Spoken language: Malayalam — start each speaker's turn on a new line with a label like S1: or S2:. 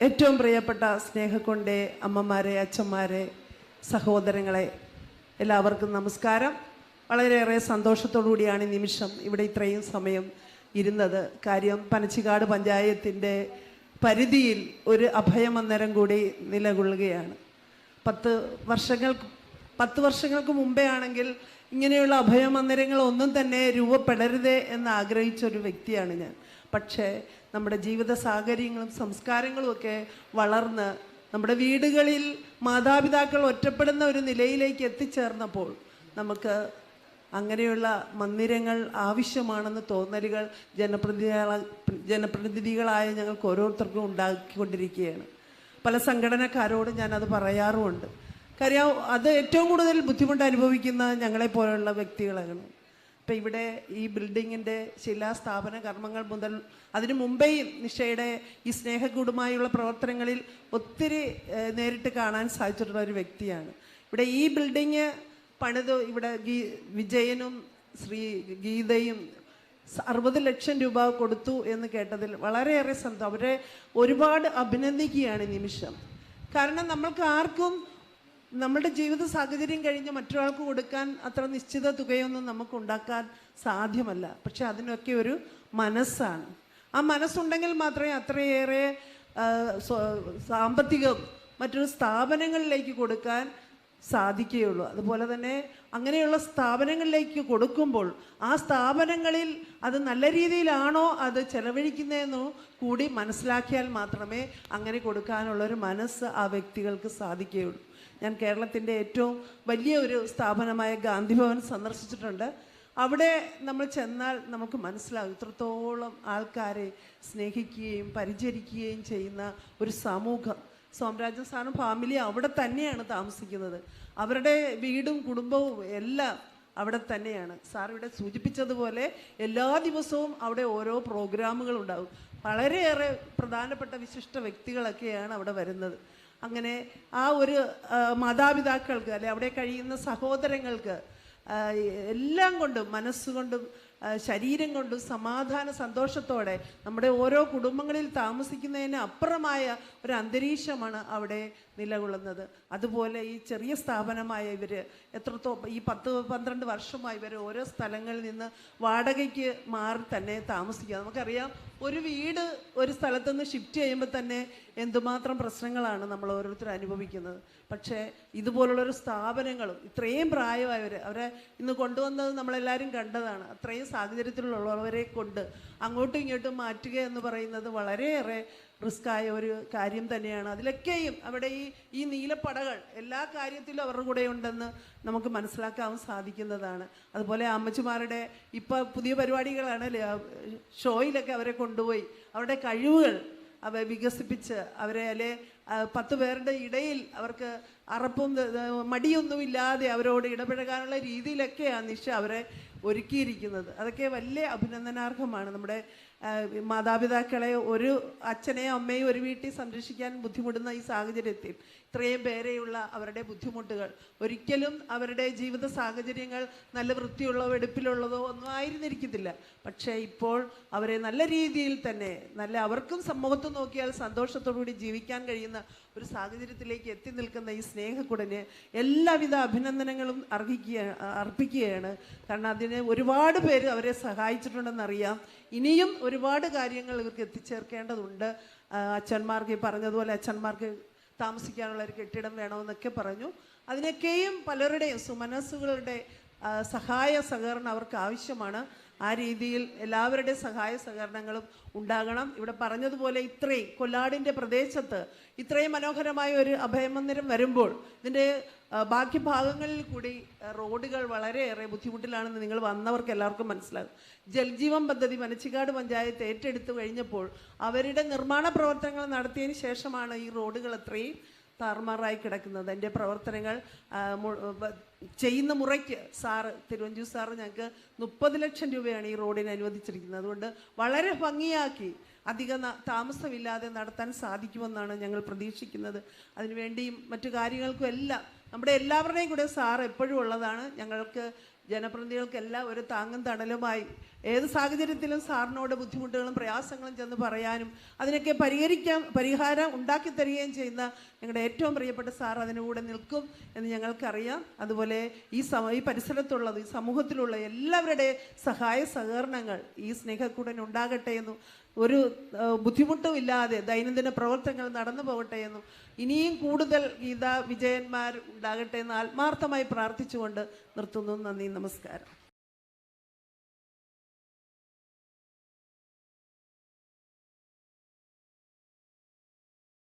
S1: ഏറ്റവും പ്രിയപ്പെട്ട സ്നേഹക്കൊണ്ടേ അമ്മമാരെ അച്ഛന്മാരെ സഹോദരങ്ങളെ എല്ലാവർക്കും നമസ്കാരം. വളരെയേറെ കൂടിയാണ് ഈ നിമിഷം ഇവിടെ ഇത്രയും സമയം ഇരുന്നത്. കാര്യം പനച്ചിക്കാട് പഞ്ചായത്തിന്റെ പരിധിയിൽ ഒരു അഭയമന്ദിരം കൂടി നിലകൊള്ളുകയാണ്. പത്ത് വർഷങ്ങൾ പത്ത് വർഷങ്ങൾക്ക് മുമ്പേ ആണെങ്കിൽ ഇങ്ങനെയുള്ള അഭയമന്ദിരങ്ങൾ ഒന്നും തന്നെ രൂപപ്പെടരുതേ എന്ന് ആഗ്രഹിച്ച ഒരു വ്യക്തിയാണ് ഞാൻ. പക്ഷേ നമ്മുടെ ജീവിത സാഹചര്യങ്ങളും സംസ്കാരങ്ങളും ഒക്കെ വളർന്ന് നമ്മുടെ വീടുകളിൽ മാതാപിതാക്കൾ ഒറ്റപ്പെടുന്ന ഒരു നിലയിലേക്ക് എത്തിച്ചേർന്നപ്പോൾ നമുക്ക് അങ്ങനെയുള്ള മന്ദിരങ്ങൾ ആവശ്യമാണെന്ന് തോന്നലുകൾ ജനപ്രതിനിധികള ജനപ്രതിനിധികളായ ഞങ്ങൾക്ക് ഓരോരുത്തർക്കും ഉണ്ടാക്കിക്കൊണ്ടിരിക്കുകയാണ്. പല സംഘടനക്കാരോട് ഞാനത് പറയാറുമുണ്ട്. കാര്യം അത് ഏറ്റവും കൂടുതൽ ബുദ്ധിമുട്ട് അനുഭവിക്കുന്ന ഞങ്ങളെപ്പോലുള്ള വ്യക്തികളാണ്. ഇപ്പം ഇവിടെ ഈ ബിൽഡിങ്ങിന്റെ ശിലാസ്ഥാപന കർമ്മങ്ങൾ മുതൽ അതിനു മുമ്പേ നിഷയുടെ ഈ സ്നേഹകൂടുമായുള്ള പ്രവർത്തനങ്ങളിൽ ഒത്തിരി നേരിട്ട് കാണാൻ സാധിച്ചിട്ടുള്ള ഒരു വ്യക്തിയാണ്. ഇവിടെ ഈ ബിൽഡിങ് പണിത് ഇവിടെ ഗീ വിജയനും ശ്രീ ഗീതയും അറുപത് ലക്ഷം രൂപ കൊടുത്തു എന്ന് കേട്ടതിൽ വളരെയേറെ സന്തോഷം. അവരെ ഒരുപാട് അഭിനന്ദിക്കുകയാണ് നിമിഷം. കാരണം നമ്മൾക്ക് ആർക്കും നമ്മുടെ ജീവിത സാഹചര്യം കഴിഞ്ഞ് മറ്റൊരാൾക്ക് കൊടുക്കാൻ അത്ര നിശ്ചിത തുകയൊന്നും നമുക്ക് ഉണ്ടാക്കാൻ സാധ്യമല്ല. പക്ഷെ അതിനൊക്കെ ഒരു മനസ്സാണ്. ആ മനസ്സുണ്ടെങ്കിൽ മാത്രമേ അത്രയേറെ സാമ്പത്തികം മറ്റൊരു സ്ഥാപനങ്ങളിലേക്ക് കൊടുക്കാൻ സാധിക്കുകയുള്ളൂ. അതുപോലെ തന്നെ അങ്ങനെയുള്ള സ്ഥാപനങ്ങളിലേക്ക് കൊടുക്കുമ്പോൾ ആ സ്ഥാപനങ്ങളിൽ അത് നല്ല രീതിയിലാണോ അത് ചെലവഴിക്കുന്നതെന്നോ കൂടി മനസ്സിലാക്കിയാൽ മാത്രമേ അങ്ങനെ കൊടുക്കാനുള്ളൊരു മനസ്സ് ആ വ്യക്തികൾക്ക് സാധിക്കുകയുള്ളൂ. ഞാൻ കേരളത്തിന്റെ ഏറ്റവും വലിയ ഒരു സ്ഥാപനമായ ഗാന്ധിഭവൻ സന്ദർശിച്ചിട്ടുണ്ട്. അവിടെ നമ്മൾ ചെന്നാൽ നമുക്ക് മനസ്സിലാകും ഇത്രത്തോളം ആൾക്കാരെ സ്നേഹിക്കുകയും പരിചരിക്കുകയും ചെയ്യുന്ന ഒരു സമൂഹം. സോമരാജൻ സാറും ഫാമിലി അവിടെ തന്നെയാണ് താമസിക്കുന്നത്. അവരുടെ വീടും കുടുംബവും എല്ലാം അവിടെ തന്നെയാണ്. സാർ ഇവിടെ സൂചിപ്പിച്ചതുപോലെ എല്ലാ ദിവസവും അവിടെ ഓരോ പ്രോഗ്രാമുകൾ ഉണ്ടാകും വളരെയേറെ പ്രധാനപ്പെട്ട വിശിഷ്ട വ്യക്തികളൊക്കെയാണ് അവിടെ വരുന്നത്. അങ്ങനെ ആ ഒരു മാതാപിതാക്കൾക്ക് അല്ലെ അവിടെ കഴിയുന്ന സഹോദരങ്ങൾക്ക് എല്ലാം കൊണ്ടും മനസ്സുകൊണ്ടും ശരീരം കൊണ്ടും സമാധാന സന്തോഷത്തോടെ നമ്മുടെ ഓരോ കുടുംബങ്ങളിൽ താമസിക്കുന്നതിന് അപ്പുറമായ ഒരു അന്തരീക്ഷമാണ് അവിടെ നിലകൊള്ളുന്നത്. അതുപോലെ ഈ ചെറിയ സ്ഥാപനമായ ഇവർ എത്രത്തോ ഈ പത്ത് പന്ത്രണ്ട് വർഷമായി ഇവർ ഓരോ സ്ഥലങ്ങളിൽ നിന്ന് വാടകയ്ക്ക് മാറി തന്നെ താമസിക്കുക. നമുക്കറിയാം ഒരു വീട് ഒരു സ്ഥലത്തു നിന്ന് ഷിഫ്റ്റ് ചെയ്യുമ്പോൾ തന്നെ എന്തുമാത്രം പ്രശ്നങ്ങളാണ് നമ്മൾ ഓരോരുത്തർ അനുഭവിക്കുന്നത്. പക്ഷേ ഇതുപോലുള്ളൊരു സ്ഥാപനങ്ങളും ഇത്രയും പ്രായമായവർ അവരെ ഇന്ന് കൊണ്ടുവന്നത് നമ്മളെല്ലാവരും കണ്ടതാണ്. അത്രയും സാഹചര്യത്തിലുള്ളവരെ കൊണ്ട് അങ്ങോട്ടും ഇങ്ങോട്ടും മാറ്റുക എന്ന് പറയുന്നത് വളരെയേറെ റിസ്ക്കായ ഒരു കാര്യം തന്നെയാണ്. അതിലൊക്കെയും അവിടെ ഈ ഈ നീലപ്പടകൾ എല്ലാ കാര്യത്തിലും അവരുടെ കൂടെ ഉണ്ടെന്ന് നമുക്ക് മനസ്സിലാക്കാൻ സാധിക്കുന്നതാണ്. അതുപോലെ അമ്മച്ചിമാരുടെ ഇപ്പോൾ പുതിയ പരിപാടികളാണ് ഷോയിലൊക്കെ അവരെ കൊണ്ടുപോയി. അവരുടെ കഴിവുകൾ അവ വികസിപ്പിച്ച് അവരെ അല്ലെ പത്ത് പേരുടെ ഇടയിൽ അവർക്ക് അറപ്പും മടിയൊന്നുമില്ലാതെ അവരോട് ഇടപഴകാനുള്ള രീതിയിലൊക്കെയാണ് നിഷ അവരെ ഒരുക്കിയിരിക്കുന്നത്. അതൊക്കെ വലിയ അഭിനന്ദനാർഹമാണ്. നമ്മുടെ മാതാപിതാക്കളെ ഒരു അച്ഛനെയും അമ്മയും ഒരു വീട്ടിൽ സംരക്ഷിക്കാൻ ബുദ്ധിമുട്ടുന്ന ഈ സാഹചര്യത്തിൽ ഇത്രയും പേരെയുള്ള അവരുടെ ബുദ്ധിമുട്ടുകൾ ഒരിക്കലും അവരുടെ ജീവിത സാഹചര്യങ്ങൾ നല്ല വൃത്തിയുള്ളതോ വെടുപ്പിലുള്ളതോ ഒന്നും ആയിരുന്നിരിക്കത്തില്ല. പക്ഷേ ഇപ്പോൾ അവരെ നല്ല രീതിയിൽ തന്നെ നല്ല അവർക്കും സമൂഹത്ത് നോക്കിയാൽ സന്തോഷത്തോടുകൂടി ജീവിക്കാൻ കഴിയുന്ന ഒരു സാഹചര്യത്തിലേക്ക് എത്തി നിൽക്കുന്ന ഈ സ്നേഹക്കുടന് എല്ലാവിധ അഭിനന്ദനങ്ങളും അർഹിക്കുക അർപ്പിക്കുകയാണ്. കാരണം അതിന് ഒരുപാട് പേര് അവരെ സഹായിച്ചിട്ടുണ്ടെന്നറിയാം. ഇനിയും ഒരുപാട് കാര്യങ്ങൾ ഇവർക്ക് എത്തിച്ചേർക്കേണ്ടതുണ്ട്. അച്ഛന്മാർക്ക് ഈ പറഞ്ഞതുപോലെ അച്ഛന്മാർക്ക് താമസിക്കാനുള്ള ഒരു കെട്ടിടം വേണമെന്നൊക്കെ പറഞ്ഞു. അതിനൊക്കെയും പലരുടെയും സുമനസ്സുകളുടെ സഹായ സഹകരണം അവർക്ക് ആവശ്യമാണ്. ആ രീതിയിൽ എല്ലാവരുടെ സഹായ സഹകരണങ്ങളും ഉണ്ടാകണം. ഇവിടെ പറഞ്ഞതുപോലെ ഇത്രയും കൊല്ലാടിന്റെ പ്രദേശത്ത് ഇത്രയും മനോഹരമായ ഒരു അഭയമന്ദിരം വരുമ്പോൾ ഇതിന്റെ ബാക്കി ഭാഗങ്ങളിൽ കൂടി റോഡുകൾ വളരെയേറെ ബുദ്ധിമുട്ടിലാണെന്ന് നിങ്ങൾ വന്നവർക്ക് എല്ലാവർക്കും മനസ്സിലാകും. ജൽജീവൻ പദ്ധതി മനച്ചിക്കാട് പഞ്ചായത്ത് ഏറ്റെടുത്തു കഴിഞ്ഞപ്പോൾ അവരുടെ നിർമ്മാണ പ്രവർത്തനങ്ങൾ നടത്തിയതിന് ശേഷമാണ് ഈ റോഡുകൾ അത്രയും താറുമാറായി കിടക്കുന്നത്. എന്റെ പ്രവർത്തനങ്ങൾ ചെയ്യുന്ന മുറയ്ക്ക് സാറ് തിരുവഞ്ചൂർ സാറ് ഞങ്ങൾക്ക് മുപ്പത് ലക്ഷം രൂപയാണ് ഈ റോഡിന് അനുവദിച്ചിരിക്കുന്നത്. അതുകൊണ്ട് വളരെ ഭംഗിയാക്കി അധിക താമസമില്ലാതെ നടത്താൻ സാധിക്കുമെന്നാണ് ഞങ്ങൾ പ്രതീക്ഷിക്കുന്നത്. അതിനുവേണ്ടിയും മറ്റു കാര്യങ്ങൾക്കും എല്ലാം നമ്മുടെ എല്ലാവരുടെയും കൂടെ സാർ എപ്പോഴും ഉള്ളതാണ്. ഞങ്ങൾക്ക് ജനപ്രതിനിധികൾക്കെല്ലാം ഒരു താങ്ങും തണലുമായി ഏത് സാഹചര്യത്തിലും സാറിനോട് ബുദ്ധിമുട്ടുകളും പ്രയാസങ്ങളും ചെന്ന് പറയാനും അതിനൊക്കെ പരിഹരിക്കാൻ പരിഹാരം ഉണ്ടാക്കി തരികയും ചെയ്യുന്ന ഞങ്ങളുടെ ഏറ്റവും പ്രിയപ്പെട്ട സാർ അതിന് കൂടെ നിൽക്കും എന്ന് ഞങ്ങൾക്കറിയാം. അതുപോലെ ഈ സമ ഈ പരിസരത്തുള്ളത് ഈ സമൂഹത്തിലുള്ള എല്ലാവരുടെ സഹായ സഹകരണങ്ങൾ ഈ സ്നേഹക്കൂടൻ ഉണ്ടാകട്ടെ എന്നും ഒരു ബുദ്ധിമുട്ടും ഇല്ലാതെ ദൈനംദിന പ്രവർത്തനങ്ങൾ നടന്നു പോകട്ടെ എന്നും ഇനിയും കൂടുതൽ ഗീതാ വിജയന്മാർ ഉണ്ടാകട്ടെ എന്ന് ആത്മാർത്ഥമായി പ്രാർത്ഥിച്ചുകൊണ്ട് നിർത്തുന്നു. നന്ദി. നമസ്കാരം